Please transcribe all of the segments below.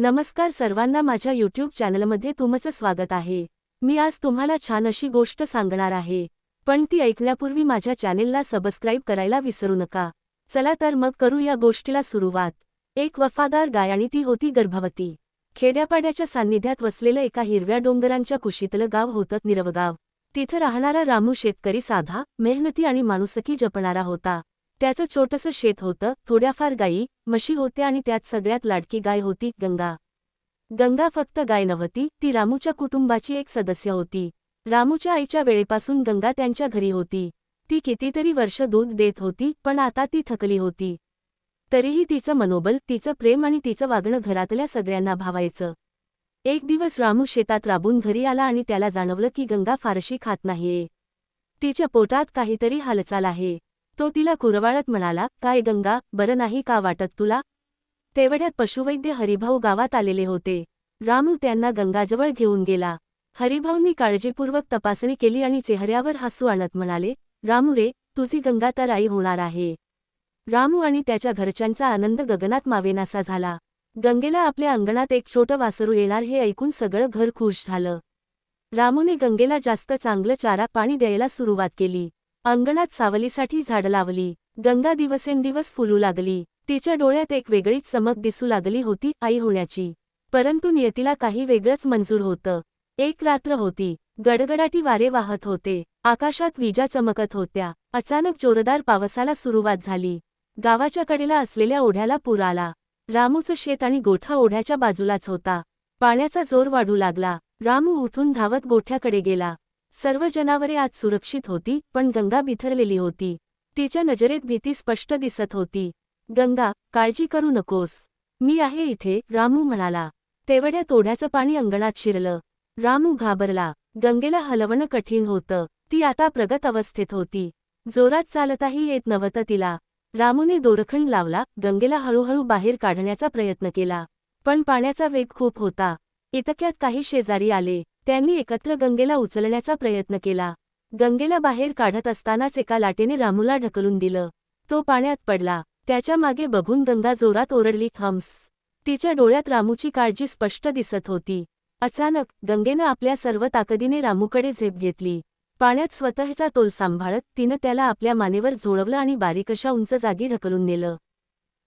नमस्कार सर्वांना माझ्या यूट्यूब चॅनलमध्ये तुमचं स्वागत आहे. मी आज तुम्हाला छान अशी गोष्ट सांगणार आहे. पण ती ऐकण्यापूर्वी माझ्या चॅनेलला सबस्क्राईब करायला विसरू नका. चला तर मग करू या गोष्टीला सुरुवात. एक वफादार गाय आणि ती होती गर्भवती. खेड्यापाड्याच्या सान्निध्यात वसलेलं एका हिरव्या डोंगरांच्या कुशीतलं गाव होतं निरवगाव. तिथं राहणारा रामू शेतकरी साधा मेहनती आणि माणुसकी जपणारा होता. त्याचं छोटंसं शेत होतं थोड्याफार गायी म्हशी होत्या आणि त्यात सगळ्यात लाडकी गाय होती गंगा. गंगा फक्त गाय नव्हती ती रामूच्या कुटुंबाची एक सदस्य होती. रामूच्या आईच्या वेळेपासून गंगा त्यांच्या घरी होती. ती कितीतरी वर्ष दूध देत होती पण आता ती थकली होती. तरीही तिचं मनोबल तिचं प्रेम आणि तिचं वागणं घरातल्या सगळ्यांना भावायचं. एक दिवस रामू शेतात राबून घरी आला आणि त्याला जाणवलं की गंगा फारशी खात नाहीये. तिच्या पोटात काहीतरी हालचाल आहे. तो तिला कुरवाळत म्हणाला काय गंगा बरं नाही का वाटत तुला तेवढ्यात पशुवैद्य हरिभाऊ गावात आलेले होते. रामू त्यांना गंगाजवळ घेऊन गेला. हरिभाऊंनी काळजीपूर्वक तपासणी केली आणि चेहऱ्यावर हसू आणत म्हणाले रामू रे तुझी गंगा तर आई होणार आहे रामू आणि त्याच्या घरच्यांचा आनंद गगनात मावेनासा झाला. गंगेला आपल्या अंगणात एक छोटं वासरू येणार हे ऐकून सगळं घर खुश झालं. रामूने गंगेला जास्त चांगलं चारा पाणी द्यायला सुरुवात केली. अंगणात सावलीसाठी झाडं लावली. गंगा दिवसेंदिवस फुलू लागली. तिच्या डोळ्यात एक वेगळीच चमक दिसू लागली होती आई होण्याची. परंतु नियतीला काही वेगळंच मंजूर होतं. एक रात्र होती. गडगडाटी वारे वाहत होते. आकाशात विजा चमकत होत्या. अचानक जोरदार पावसाला सुरुवात झाली. गावाच्या कडेला असलेल्या ओढ्याला पूर आला. रामूचं शेत आणि गोठा ओढ्याच्या बाजूलाच होता. पाण्याचा जोर वाढू लागला. रामू उठून धावत गोठ्याकडे गेला. सर्व जनावरे आज सुरक्षित होती पण गंगा बिथरलेली होती. तिच्या नजरेत भीती स्पष्ट दिसत होती. गंगा काळजी करू नकोस. मी आहे इथे रामू म्हणाला. तेवढ्या तोड्याचं पाणी अंगणात शिरलं. रामू घाबरला. गंगेला हलवणं कठीण होतं. ती आता प्रगत अवस्थेत होती. जोरात चालताही येत नव्हतं तिला. रामूने दोरखंड लावला. गंगेला हळूहळू बाहेर काढण्याचा प्रयत्न केला. पण पाण्याचा वेग खूप होता. इतक्यात काही शेजारी आले. त्यांनी एकत्र गंगेला उचलण्याचा प्रयत्न केला. गंगेला बाहेर काढत असतानाच एका लाटेने रामूला ढकलून दिलं. तो पाण्यात पडला. त्याच्यामागे बघून गंगा जोरात ओरडली खम्स तिच्या डोळ्यात रामूची काळजी स्पष्ट दिसत होती. अचानक गंगेनं आपल्या सर्व ताकदीने रामूकडे झेप घेतली. पाण्यात स्वतःचा तोल सांभाळत तिनं त्याला आपल्या मानेवर झोळवलं आणि बारीकशा उंच जागी ढकलून नेलं.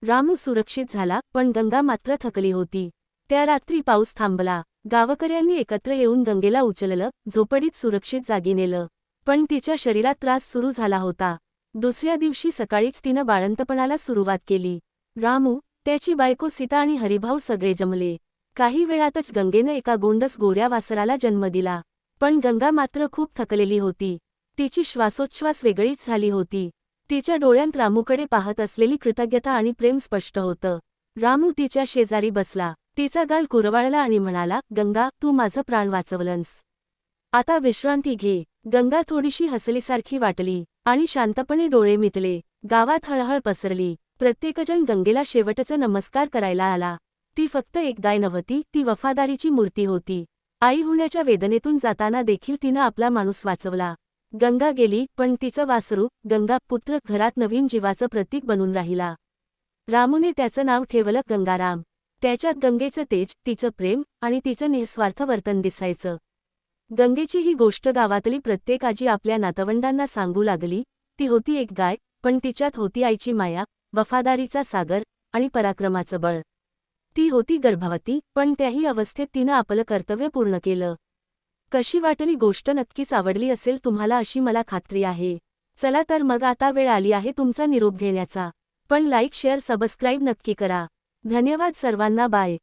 रामू सुरक्षित झाला पण गंगा मात्र थकली होती. त्या रात्री पाऊस थांबला. गावकऱ्यांनी एकत्र येऊन गंगेला उचललं झोपडीत सुरक्षित जागी नेलं. पण तिच्या शरीरात त्रास सुरू झाला होता. दुसऱ्या दिवशी सकाळीच तिनं बाळंतपणाला सुरुवात केली. रामू त्याची बायको सीता आणि हरिभाऊ सगळे जमले. काही वेळातच गंगेनं एका गोंडस गोऱ्या वासराला जन्म दिला. पण गंगा मात्र खूप थकलेली होती. तिची श्वासोच्छ्वास वेगळीच झाली होती. तिच्या डोळ्यांत रामूकडे पाहत असलेली कृतज्ञता आणि प्रेम स्पष्ट होतं. रामू तिच्या शेजारी बसला. तिचा गाल कुरवाळला आणि म्हणाला गंगा तू माझं प्राण वाचवलंस. आता विश्रांती घे. गंगा थोडीशी हसलीसारखी वाटली आणि शांतपणे डोळे मिटले. गावात हळहळ पसरली. प्रत्येकजण गंगेला शेवटचं नमस्कार करायला आला. ती फक्त एक गाय नव्हती ती वफादारीची मूर्ती होती. आई होण्याच्या वेदनेतून जाताना देखील तिनं आपला माणूस वाचवला. गंगा गेली पण तिचं वासरू गंगा पुत्र घरात नवीन जीवाचं प्रतीक बनून राहिला. रामूने त्याचं नाव ठेवलं गंगाराम. त्याच्यात गंगेचं तेज तिचं प्रेम आणि तिचं निस्वार्थ वर्तन दिसायचं. गंगेची ही गोष्ट गावातली प्रत्येक आजी आपल्या नातवंडांना सांगू लागली ती होती एक गाय पण तिच्यात होती आईची माया वफादारीचा सागर आणि पराक्रमाचं बळ. ती होती गर्भवती पण त्याही अवस्थेत तिनं आपलं कर्तव्य पूर्ण केलं. कशी वाटली गोष्ट नक्कीच आवडली असेल तुम्हाला अशी मला खात्री आहे. चला तर मग आता वेळ आली आहे तुमचा निरोप घेण्याचा. पण लाईक शेअर सबस्क्राईब नक्की करा. धन्यवाद सर्वांना बाय.